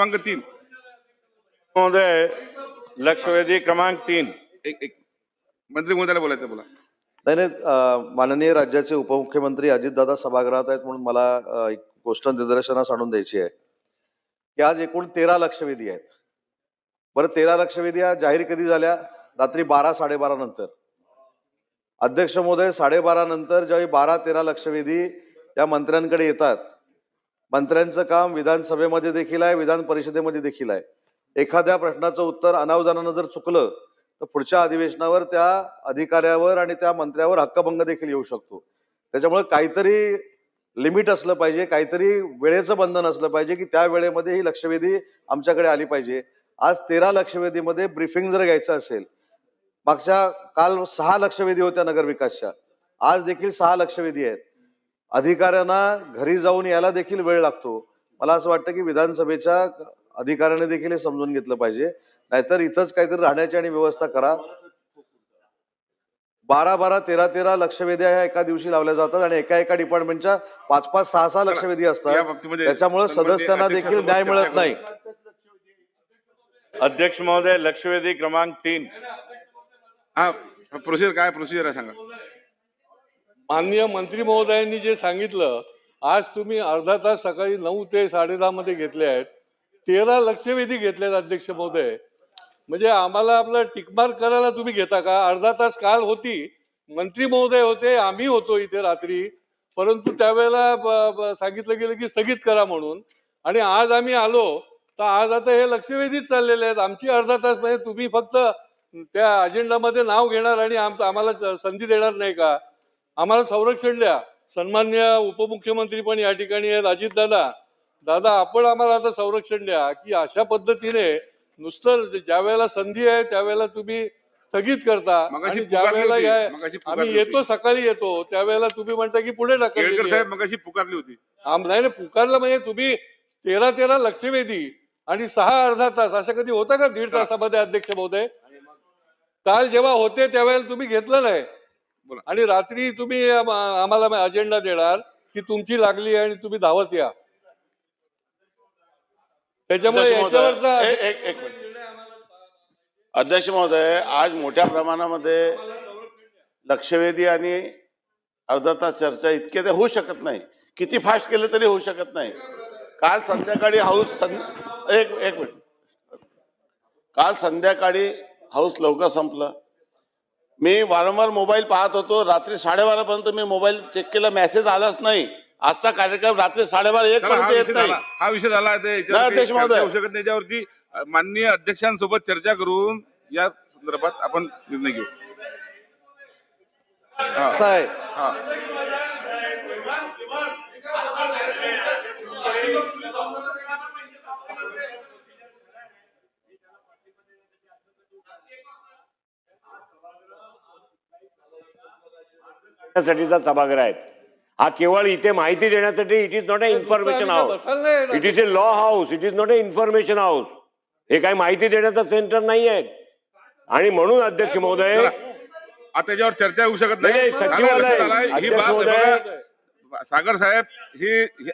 क्रमांक तीन. महोदय लक्षवेधी क्रमांक तीन. एक एक. मंत्री महोदयाला बोलायचं बोला. नाही नाही माननीय राज्याचे उपमुख्यमंत्री अजितदादा सभागृहात आहेत म्हणून मला अं, एक गोष्ट निदर्शनास आणून द्यायची आहे. की आज एकूण तेरा लक्षवेधी आहेत. बरं तेरा लक्षवेधी या जाहीर कधी झाल्या? रात्री बारा साडेबारा नंतर. अध्यक्ष महोदय साडेबारा नंतर ज्यावेळी बारा तेरा लक्षवेधी या मंत्र्यांकडे येतात मंत्र्यांचं काम विधानसभेमध्ये देखील आहे विधान परिषदेमध्ये देखील आहे. एखाद्या प्रश्नाचं उत्तर अनावधानानं जर चुकलं तर पुढच्या अधिवेशनावर त्या अधिकाऱ्यावर आणि त्या मंत्र्यावर हक्कभंग देखील येऊ शकतो. त्याच्यामुळे काहीतरी लिमिट असलं पाहिजे काहीतरी वेळेचं बंधन असलं पाहिजे की त्या वेळेमध्ये ही लक्षवेधी आमच्याकडे आली पाहिजे. आज तेरा लक्षवेधीमध्ये ब्रीफिंग जर घ्यायचं असेल मागच्या काल सहा लक्षवेधी होत्या नगरविकासच्या. आज देखील सहा लक्षवेधी आहेत. अधिकाऱ्यांना घरी जाऊन यायला देखील वेळ लागतो. मला असं वाटतं की विधानसभेच्या अधिकाऱ्याने देखील हे समजून घेतलं पाहिजे. नाहीतर इथंच काहीतरी राहण्याची आणि व्यवस्था करा. बारा बारा तेरा तेरा लक्षवेधी ह्या एका दिवशी लावल्या जातात आणि एका एका डिपार्टमेंटच्या पाच पाच सहा सहा लक्षवेधी असतात त्याच्यामुळे सदस्यांना देखील न्याय मिळत. नाही. अध्यक्ष महोदय लक्षवेधी क्रमांक तीन. हा प्रोसिजर काय प्रोसिजर आहे सांगा. माननीय मंत्री महोदयांनी जे सांगितलं आज तुम्ही अर्धा तास सकाळी नऊ ते साडेदहा मध्ये घेतले आहेत. तेरा लक्षवेधी घेतले आहेत अध्यक्ष महोदय. म्हणजे आम्हाला आपलं टिकमार्क करायला तुम्ही घेता का? अर्धा तास काल होती. मंत्री महोदय होते आम्ही होतो इथे रात्री. परंतु त्यावेळेला ब- ब- सांगितलं गेलं की स्थगित करा म्हणून. आणि आज आम्ही आलो तर आज आता हे लक्षवेधीच चाललेले आहेत. आमची अर्धा तास म्हणजे तुम्ही फक्त त्या अजेंडामध्ये नाव घेणार आणि आम- आम्हाला संधी देणार नाही का? आम्हाला संरक्षण द्या. सन्मान्य उपमुख्यमंत्री पण या ठिकाणी आहेत. अजितदादा दादा आपण आम्हाला आता संरक्षण द्या की अशा पद्धतीने नुसतं ज्या वेळेला संधी आहे त्यावेळेला तुम्ही स्थगित करता. आणि ज्या वेळेला आम्ही येतो. सकाळी येतो त्यावेळेला तुम्ही म्हणता की पुढे साहेब. मगाशी पुकारली होती. नाही पुकारलं म्हणजे तुम्ही तेरा तेरा लक्षवेधी आणि सहा अर्धा तास असं कधी होतं का? दीड तासामध्ये अध्यक्ष महोदय? काल जेव्हा होते त्यावेळेला तुम्ही घेतलं नाही. आणि रात्री तुम्ही आम- आम्हाला अजेंडा देणार की तुमची लागली आहे आणि तुम्ही धावत या. त्याच्यामुळे अध्यक्ष महोदय, आज मोठ्या प्रमाणामध्ये लक्षवेधी आणि अर्धा तास चर्चा इतके ते होऊ शकत नाही. किती फास्ट केलं तरी होऊ शकत नाही. काल संध्याकाळी हाऊस एक एक मिनिट. काल संध्याकाळी हाऊस लवकर संपलं. मी वारंवार मोबाईल पाहत होतो. रात्री साडेबारापर्यंत मी मोबाईल चेक केला. मेसेज आलाच नाही. आजचा कार्यक्रम रात्री साडेबारा एक हा पर्यंत येत विषय नाही. हा विषय झाला. ते याच्यावर नाही, काही अध्यक्ष चर्चा महोदय. होऊ शकत नाही. याच्यावरती अ, माननीय अध्यक्षांसोबत चर्चा करून या संदर्भात आपण निर्णय घेऊ. हा. असं आहे हा साठीचा सभागृह आहे हा केवळ इथे माहिती देण्यासाठी it is not a information house it is a law house it is not a information house हे काही माहिती देण्याचं सेंटर नाही आहे आणि म्हणून अध्यक्ष महोदय. आता त्याच्यावर चर्चा होऊ शकत नाही. ही बाब सागर साहेब ही ही-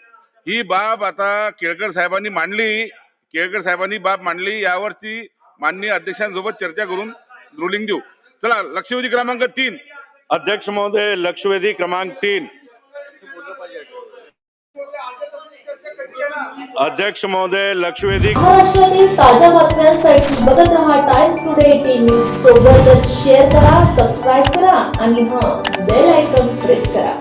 ही बाब आता केळकर साहेबांनी मांडली. केळकर साहेबांनी बाब मांडली. यावरती माननीय अध्यक्षांसोबत चर्चा करून रुलिंग देऊ. चला लक्षवेधी क्रमांक तीन. अध्यक्ष महोदय लक्षवेधी क्रमांक तीन. अध्यक्ष महोदय लक्षवेधी महाराष्ट्रातील ताज्या बातम्यांसाठी बघत रहा टाइम्स टुडे टीव्ही सोबतच शेअर करा सबस्क्राईब करा आणि हा बेल आयकॉन प्रेस करा.